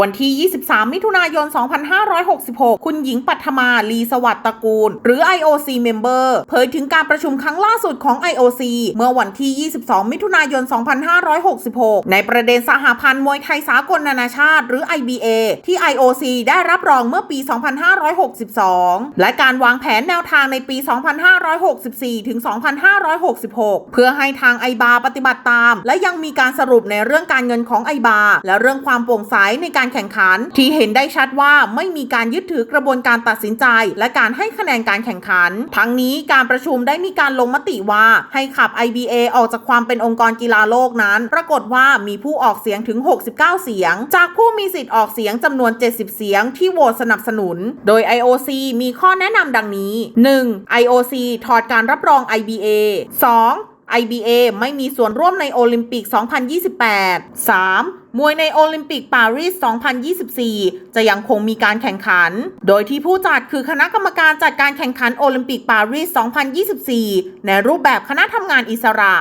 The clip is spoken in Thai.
วันที่ 23 มิถุนายน 2566 คุณหญิงปัทมาลีสวัสดิ์ตระกูล หรือ IOC Member เผยถึงการประชุมครั้งล่าสุดของ IOC เมื่อวันที่ 22 มิถุนายน 2566 ในประเด็นสหพันธ์มวยไทยสากลนานาชาติ หรือ IBA ที่ IOC ได้รับรองเมื่อปี 2562 และการวางแผนแนวทางในปี 2564 ถึง 2566 เพื่อให้ทางไอบาปฏิบัติตาม และยังมีการสรุปในเรื่องการเงินของไอบาและเรื่องความโปร่งใสในการแข่งขัน ที่เห็นได้ชัดว่าไม่มีการยึดถือกระบวนการตัดสินใจ และการให้คะแนนการแข่งขัน ทั้งนี้การประชุมได้มีการลงมติว่าให้ขับ IBA ออกจากความเป็นองค์กรกีฬาโลกนั้น ปรากฏว่ามีผู้ออกเสียงถึง 69 เสียง จากผู้มีสิทธิ์ออกเสียงจำนวน 70 เสียงที่โหวตสนับสนุน โดย IOC มีข้อแนะนำดังนี้ 1. IOC ถอดการรับรอง IBA 2. IBA ไม่มีส่วนร่วมในโอลิมปิก 2028 3. มวยในโอลิมปิกปารีส 2024 จะยังคงมีการแข่งขัน โดยที่ผู้จัดคือคณะกรรมการจัดการแข่งขันโอลิมปิกปารีส 2024 ในรูปแบบคณะทำงานอิสระ